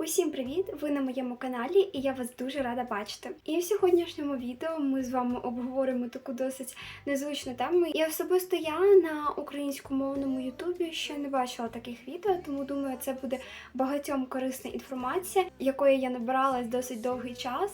Усім привіт! Ви на моєму каналі, і я вас дуже рада бачити. І в сьогоднішньому відео ми з вами обговоримо таку досить незвичну тему. І особисто я на українськомовному ютубі ще не бачила таких відео, тому думаю, це буде багатьом корисна інформація, якої я набиралась досить довгий час.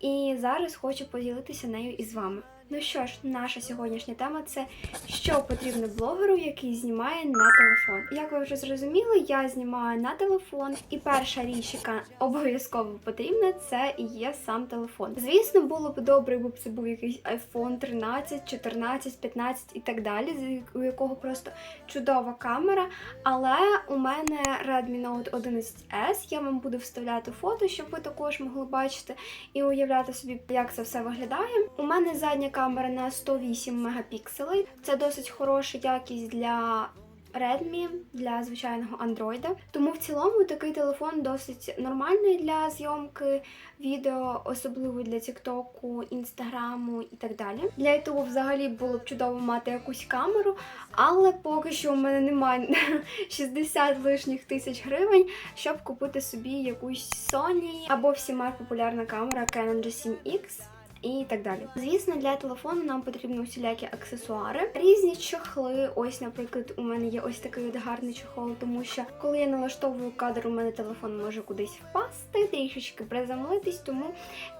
І зараз хочу поділитися нею із вами. Ну що ж, наша сьогоднішня тема це що потрібно блогеру, який знімає на телефон. Як ви вже зрозуміли, я знімаю на телефон, і перша річ, яка обов'язково потрібна, це є сам телефон. Звісно, було б добре, якби це був якийсь iPhone 13, 14, 15 і так далі, у якого просто чудова камера. Але у мене Redmi Note 11S, я вам буду вставляти фото, щоб ви також могли бачити і уявляти собі, як це все виглядає. У мене задня камера на 108 мегапікселей. Це досить хороша якість для Redmi, для звичайного Android. Тому в цілому такий телефон досить нормальний для зйомки відео, особливо для Тіктоку, Інстаграму і так далі. Для YouTube взагалі було б чудово мати якусь камеру, але поки що у мене немає 60 лишніх тисяч гривень, щоб купити собі якусь Sony або всіма популярна камера Canon G7X. І так далі. Звісно, для телефону нам потрібні усілякі аксесуари, різні чохли. Ось, наприклад, у мене є ось такий от гарний чохол, тому що коли я налаштовую кадр, у мене телефон може кудись впасти, трішечки приземлитись, тому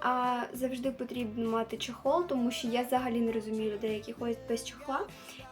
а, завжди потрібно мати чохол, тому що я взагалі не розумію людей, які ходять без чохла.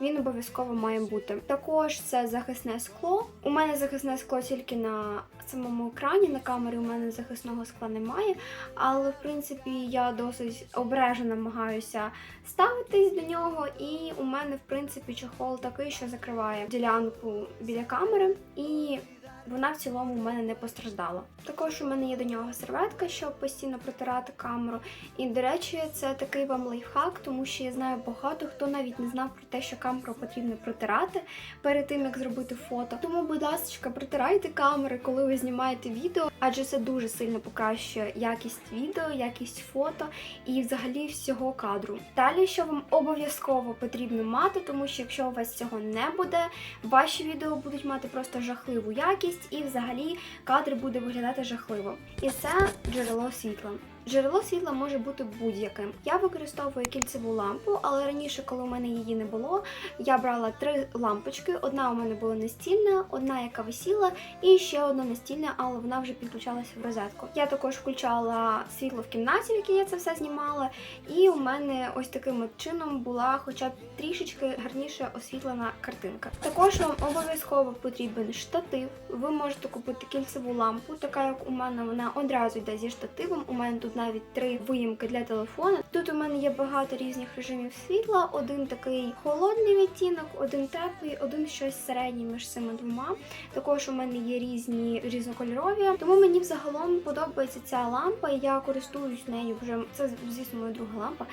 Він обов'язково має бути. Також це захисне скло. У мене захисне скло тільки на самому екрані, на камері у мене захисного скла немає. Але в принципі я досить обережно намагаюся ставитись до нього. І у мене, в принципі, чохол такий, що закриває ділянку біля камери, і вона в цілому у мене не постраждала. Також у мене є до нього серветка, щоб постійно протирати камеру. І, до речі, це такий вам лайфхак, тому що я знаю багато хто навіть не знав про те, що камеру потрібно протирати перед тим, як зробити фото. Тому, будь ласка, протирайте камери, коли ви знімаєте відео, адже це дуже сильно покращує якість відео, якість фото і взагалі всього кадру. Далі, що вам обов'язково потрібно мати, тому що якщо у вас цього не буде, ваші відео будуть мати просто жахливу якість, і взагалі кадр буде виглядати жахливо. І це джерело світла. Джерело світла може бути будь-яким. Я використовую кільцеву лампу, але раніше, коли у мене її не було, я брала три лампочки. Одна у мене була настільна, одна, яка висіла, і ще одна настільна, але вона вже підключалася в розетку. Я також включала світло в кімнаті, в якій я це все знімала, і у мене ось таким чином була хоча б трішечки гарніше освітлена картинка. Також вам обов'язково потрібен штатив. Ви можете купити кільцеву лампу, така як у мене вона одразу йде зі штативом. У мене тут навіть три виїмки для телефону. Тут у мене є багато різних режимів світла. Один такий холодний відтінок, один теплий, один щось середнє між цими двома. Також у мене є різні різнокольорові. Тому мені взагалом подобається ця лампа. Я користуюсь нею вже. Це звісно моя друга лампа.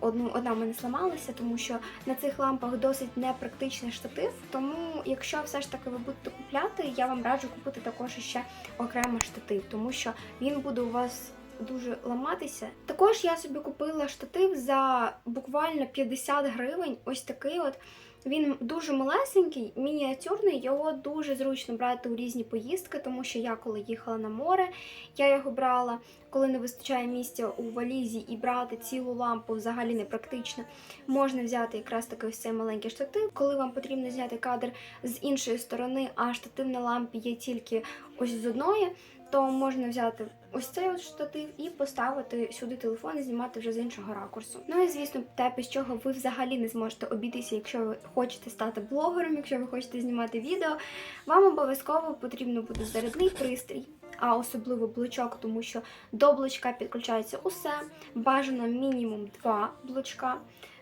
Одну одна в мене сламалася, тому що на цих лампах досить непрактичний штатив. Тому, якщо все ж таки ви будете купляти, я вам раджу купити також ще окремо штатив, тому що він буде у вас дуже ламатися. Також я собі купила штатив за буквально 50 гривень. Ось такий от. Він дуже малесенький, мініатюрний, його дуже зручно брати у різні поїздки, тому що я коли їхала на море, я його брала. Коли не вистачає місця у валізі і брати цілу лампу взагалі не практично, можна взяти якраз такий ось цей маленький штатив. Коли вам потрібно зняти кадр з іншої сторони, а штатив на лампі є тільки ось з одної, то можна взяти ось цей от штатив і поставити сюди телефон і знімати вже з іншого ракурсу. Ну і звісно, те, без чого ви взагалі не зможете обійтися, якщо ви хочете стати блогером, якщо ви хочете знімати відео, вам обов'язково потрібно буде зарядний пристрій. А особливо блочок, тому що до блочка підключається усе. Бажано мінімум два блочка,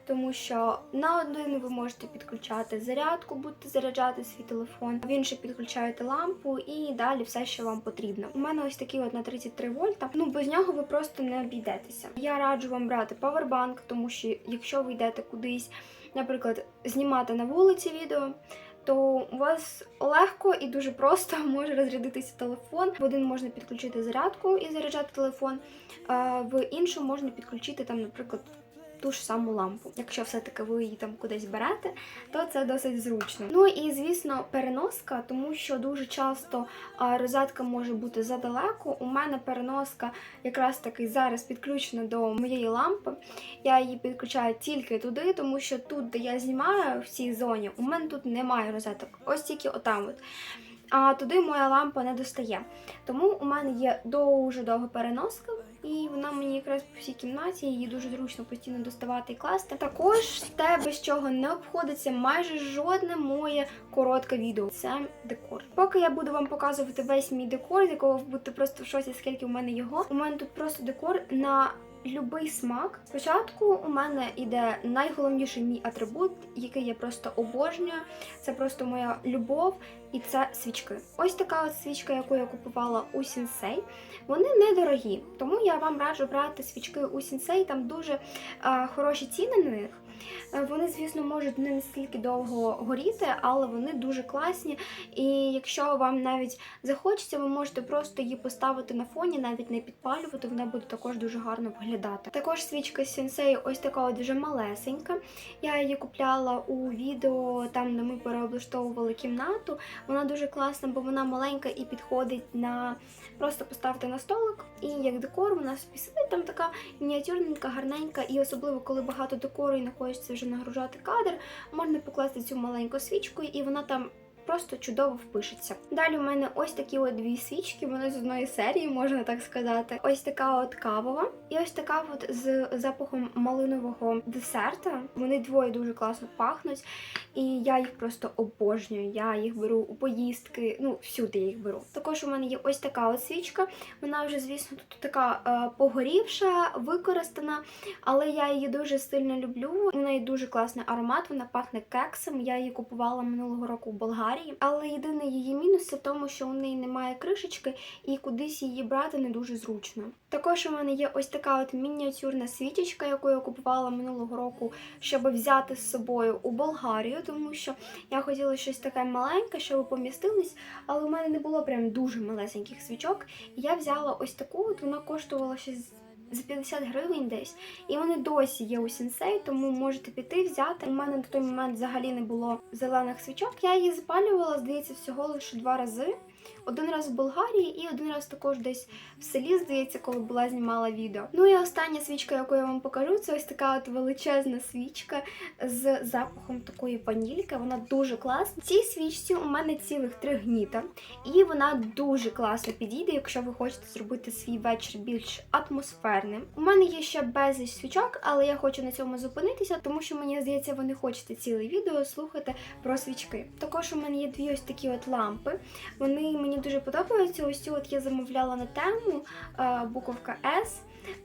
тому що на один ви можете підключати зарядку, будете заряджати свій телефон, в інший підключаєте лампу і далі все, що вам потрібно. У мене ось такий от на 33 вольта. Ну без нього ви просто не обійдетеся. Я раджу вам брати павербанк, тому що якщо ви йдете кудись, наприклад, знімати на вулиці відео. То у вас легко і дуже просто може розрядитися телефон. В один можна підключити зарядку і заряджати телефон, в іншу можна підключити там, наприклад, ту ж саму лампу. Якщо все-таки ви її там кудись берете, то це досить зручно. Ну і звісно, переноска, тому що дуже часто розетка може бути задалеко. У мене переноска якраз таки зараз підключена до моєї лампи. Я її підключаю тільки туди, тому що тут, де я знімаю в цій зоні, у мене тут немає розеток. Ось тільки отам. От. А туди моя лампа не достає. Тому у мене є дуже довга переноска, і вона мені якраз по всій кімнаті, її дуже зручно постійно доставати і класти. Також те, без чого не обходиться майже жодне моє коротке відео. Це декор. Поки я буду вам показувати весь мій декор, з якого ви будете просто в шоці, скільки в мене його. У мене тут просто декор на Любий смак. Спочатку у мене йде найголовніший мій атрибут, який я просто обожнюю. Це просто моя любов, і це свічки. Ось така от свічка, яку я купувала у Сінсей. Вони недорогі, тому я вам раджу брати свічки у Сінсей. Там дуже е, хороші ціни на них. Е, Вони, звісно, можуть не настільки довго горіти, але вони дуже класні. І якщо вам навіть захочеться, ви можете просто її поставити на фоні, навіть не підпалювати, вона буде також дуже гарно виглядати. Також свічка Сенсей ось така вже малесенька. Я її купляла у відео, там де ми переоблаштовували кімнату. Вона дуже класна, бо вона маленька і підходить на просто поставити на столик. І як декор вона собі сидить там така мініатюрненька, гарненька, і особливо коли багато декору і не хочеться вже нагружати кадр, можна покласти цю маленьку свічку, і вона там. Просто чудово впишеться. Далі у мене ось такі от дві свічки, вони з одної серії, можна так сказати. Ось така от кавова, і ось така от з запахом малинового десерта. Вони двоє дуже класно пахнуть, і я їх просто обожнюю. Я їх беру у поїздки, ну всюди я їх беру. Також у мене є ось така от свічка. Вона вже, звісно, тут така е, погорівша, використана, але я її дуже сильно люблю. У неї дуже класний аромат, вона пахне кексом. Я її купувала минулого року в Болгарії. Але єдиний її мінус це в тому, що у неї немає кришечки, і кудись її брати не дуже зручно. Також у мене є ось така от мініатюрна свічечка, яку я купувала минулого року, щоб взяти з собою у Болгарію, тому що я хотіла щось таке маленьке, щоб помістились, але у мене не було прям дуже малесеньких свічок. І я взяла ось таку, от вона коштувала щось за 50 гривень десь. І вони досі є у сінсей, тому можете піти взяти. У мене на той момент взагалі не було зелених свічок. Я її запалювала, здається, всього лише два рази. Один раз в Болгарії і один раз також десь в селі, здається, коли була знімала відео. Ну і остання свічка, яку я вам покажу, це ось така от величезна свічка з запахом такої ванільки. Вона дуже класна. В цій свічці у мене цілих три гніта, і вона дуже класно підійде, якщо ви хочете зробити свій вечір більш атмосферним. У мене є ще безліч свічок, але я хочу на цьому зупинитися, тому що мені здається, ви не хочете ціле відео слухати про свічки. Також у мене є дві ось такі от лампи. Вони мені дуже подобається. Ось цю от я замовляла на тему е, буковка S.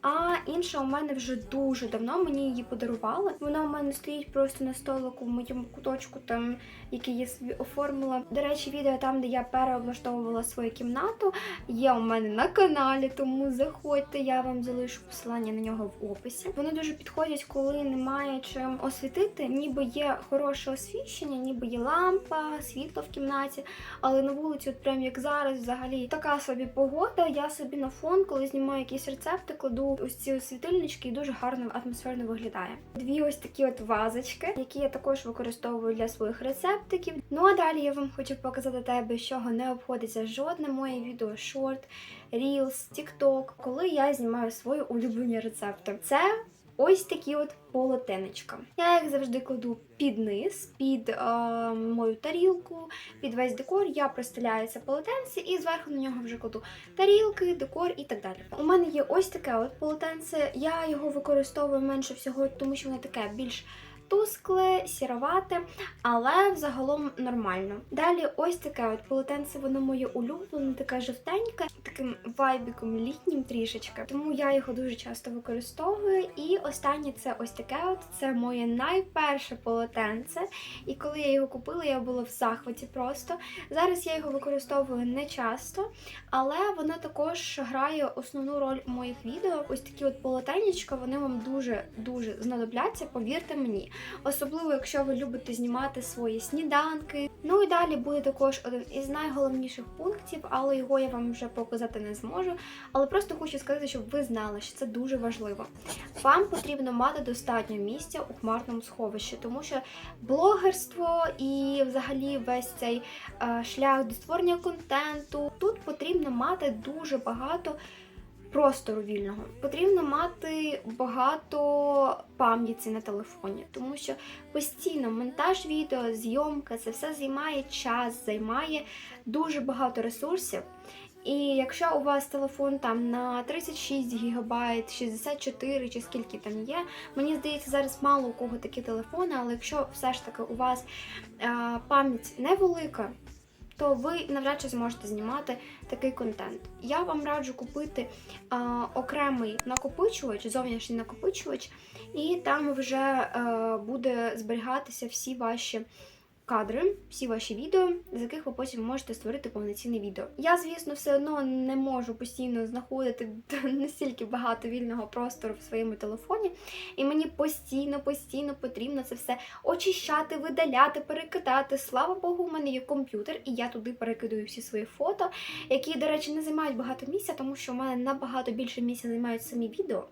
А інша у мене вже дуже давно мені її подарували. Вона у мене стоїть просто на столику в моєму куточку, там який я собі оформила. До речі, відео там, де я переоблаштовувала свою кімнату, є у мене на каналі, тому заходьте, я вам залишу посилання на нього в описі. Вони дуже підходять, коли немає чим освітити, ніби є хороше освіщення, ніби є лампа, світло в кімнаті, але на вулиці, от прям як зараз, взагалі така собі погода. Я собі на фон, коли знімаю якісь рецепти, кладу ось ці світильнички і дуже гарно атмосферно виглядає. Дві ось такі от вазочки, які я також використовую для своїх рецептиків. Ну а далі я вам хочу показати те, без чого не обходиться жодне моє відео шорт, рілс, тікток, коли я знімаю свої улюблені рецепти. Це Ось такі от полотенечка. Я їх завжди кладу під низ, під е, мою тарілку, під весь декор. Я простеляю це полотенце і зверху на нього вже кладу тарілки, декор і так далі. У мене є ось таке от полотенце. Я його використовую менше всього, тому що воно таке більш тускле, сіровате, але взагалом нормально. Далі ось таке от полотенце, воно моє улюблене, таке жовтеньке, таким вайбіком літнім трішечки. Тому я його дуже часто використовую. І останнє це ось таке от. Це моє найперше полотенце. І коли я його купила, я була в захваті просто. Зараз я його використовую не часто, але воно також грає основну роль у моїх відео. Ось такі от полотенечка, вони вам дуже-дуже знадобляться, повірте мені. Особливо якщо ви любите знімати свої сніданки. Ну і далі буде також один із найголовніших пунктів, але його я вам вже показати не зможу. Але просто хочу сказати, щоб ви знали, що це дуже важливо. Вам потрібно мати достатньо місця у хмарному сховищі, тому що блогерство і взагалі весь цей е, шлях до створення контенту тут потрібно мати дуже багато простору вільного. Потрібно мати багато пам'яті на телефоні, тому що постійно монтаж відео, зйомка це все займає час, займає дуже багато ресурсів. І якщо у вас телефон там на 36 ГБ, 64 чи скільки там є, мені здається, зараз мало у кого такі телефони, але якщо все ж таки у вас е, пам'ять невелика, то ви навряд чи зможете знімати такий контент. Я вам раджу купити а, окремий накопичувач, зовнішній накопичувач, і там вже е, буде зберігатися всі ваші. Кадри, всі ваші відео, з яких ви потім можете створити повноцінне відео. Я, звісно, все одно не можу постійно знаходити настільки багато вільного простору в своєму телефоні, і мені постійно, постійно потрібно це все очищати, видаляти, перекидати. Слава Богу, у мене є комп'ютер, і я туди перекидаю всі свої фото, які, до речі, не займають багато місця, тому що у мене набагато більше місця займають самі відео.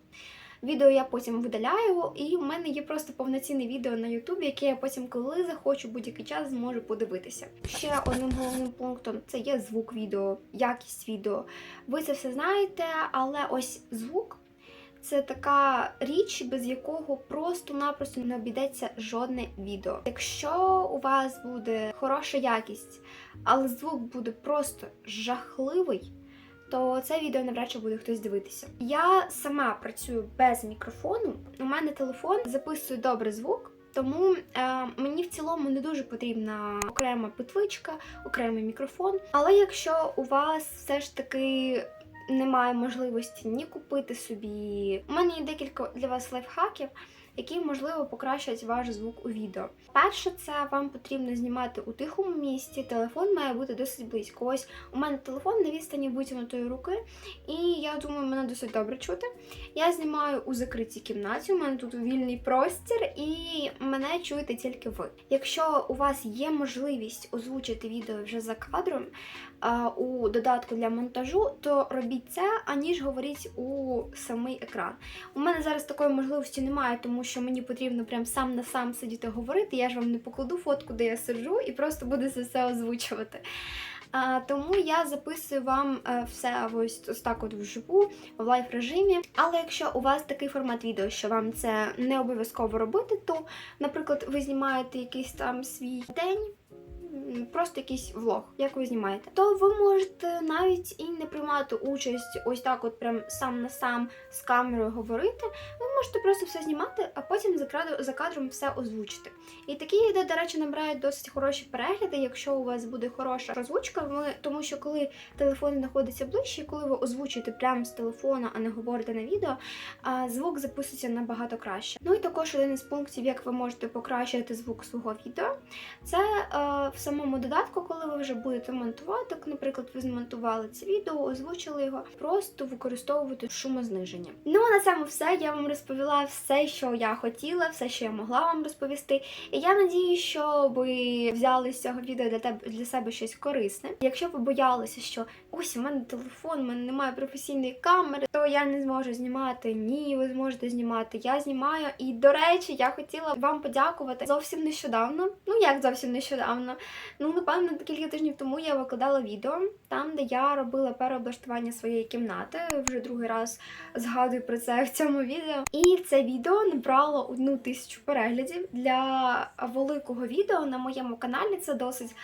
Відео я потім видаляю, і в мене є просто повноцінне відео на Ютубі, яке я потім, коли захочу будь-який час, зможу подивитися. Ще одним головним пунктом це є звук відео, якість відео. Ви це все знаєте, але ось звук. Це така річ, без якого просто-напросто не обійдеться жодне відео. Якщо у вас буде хороша якість, але звук буде просто жахливий, то це відео навряд чи буде хтось дивитися. Я сама працюю без мікрофону. У мене телефон записує добре звук. Тому е, мені в цілому не дуже потрібна окрема петличка, окремий мікрофон. Але якщо у вас все ж таки немає можливості ні купити собі, у мене є декілька для вас лайфхаків, які можливо покращать ваш звук у відео. Перше, це вам потрібно знімати у тихому місці. Телефон має бути досить близько. Ось у мене телефон на відстані витягнутої руки, і я думаю, мене досить добре чути. Я знімаю у закритій кімнаті. У мене тут вільний простір, і мене чуєте тільки ви. Якщо у вас є можливість озвучити відео вже за кадром у додатку для монтажу, то робіть це, аніж говоріть у самий екран. У мене зараз такої можливості немає, тому що мені потрібно прям сам на сам сидіти говорити. Я ж вам не покладу фотку, де я сиджу, і просто буду це все озвучувати. А, тому я записую вам е, все ось, ось так от вживу в лайф режимі. Але якщо у вас такий формат відео, що вам це не обов'язково робити, то, наприклад, ви знімаєте якийсь там свій день. Просто якийсь влог, як ви знімаєте, то ви можете навіть і не приймати участь ось так, от прям сам на сам з камерою говорити. Ви можете просто все знімати, а потім за кадром, все озвучити. І такі відео, до речі, набирають досить хороші перегляди, якщо у вас буде хороша озвучка, тому що коли телефон знаходиться ближче, коли ви озвучуєте прямо з телефона, а не говорите на відео, звук записується набагато краще. Ну і також один із пунктів, як ви можете покращити звук свого відео, це е, в самому додатку, коли ви вже будете монтувати, наприклад, ви змонтували це відео, озвучили його, просто використовувати шумозниження. Ну а на цьому все. Я вам розповіла все, що я хотіла, все, що я могла вам розповісти. І я надію, що ви взяли з цього відео для тебе для себе щось корисне. Якщо ви боялися, що ось у мене телефон, у мене немає професійної камери, то я не зможу знімати. Ні, ви зможете знімати. Я знімаю. І до речі, я хотіла вам подякувати зовсім нещодавно. Ну як зовсім нещодавно? Ну напевно, кілька тижнів тому я викладала відео там, де я робила переоблаштування своєї кімнати. Вже другий раз згадую про це в цьому відео. І це відео набрало одну тисячу переглядів для великого відео на моєму каналі. Це досить.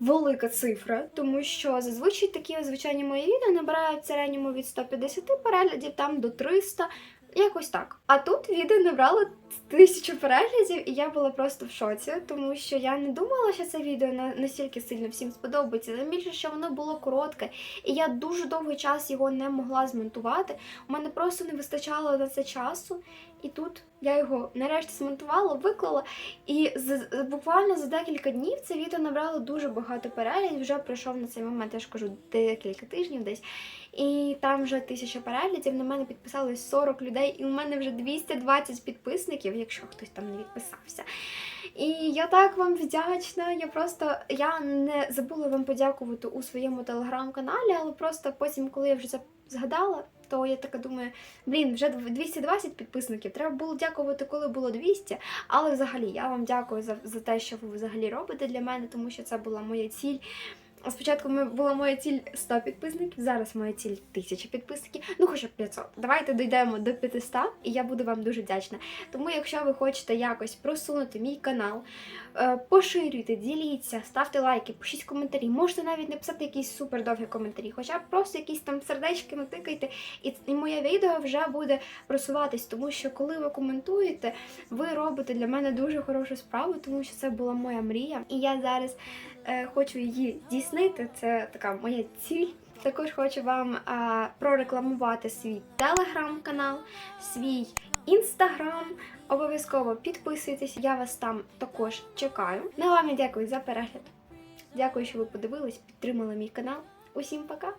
Велика цифра, тому що зазвичай такі звичайні мої відео набирають середньому від 150 переглядів там до 300, якось так. А тут відео набрало тисячу переглядів, і я була просто в шоці, тому що я не думала, що це відео настільки сильно всім сподобається. Тим більше, що воно було коротке, і я дуже довгий час його не могла змонтувати. У мене просто не вистачало на це часу. І тут я його нарешті змонтувала, виклала. І з, буквально за декілька днів це відео набрало дуже багато переглядів. Вже пройшов на цей момент, я ж кажу, декілька тижнів десь. І там вже тисяча переглядів. На мене підписались 40 людей, і у мене вже 220 підписників, якщо хтось там не відписався. І я так вам вдячна. Я просто я не забула вам подякувати у своєму телеграм-каналі, але просто потім, коли я вже це згадала, то я така думаю, блін, вже 220 підписників. Треба було дякувати, коли було 200. Але взагалі я вам дякую за, за те, що ви взагалі робите для мене, тому що це була моя ціль. Спочатку ми- була моя ціль 100 підписників, зараз моя ціль 1000 підписників, ну хоча б 500. Давайте дійдемо до 500, і я буду вам дуже вдячна. Тому, якщо ви хочете якось просунути мій канал, е, поширюйте, діліться, ставте лайки, пишіть коментарі. Можете навіть написати якісь супер довгі коментарі, хоча б просто якісь там сердечки натикайте, і, моє відео вже буде просуватись, тому що коли ви коментуєте, ви робите для мене дуже хорошу справу, тому що це була моя мрія, і я зараз хочу її здійснити. Це така моя ціль. Також хочу вам а, прорекламувати свій телеграм-канал, свій інстаграм. Обов'язково підписуйтесь, я вас там також чекаю. Ну а вам дякую за перегляд. Дякую, що ви подивились, підтримали мій канал. Усім пока!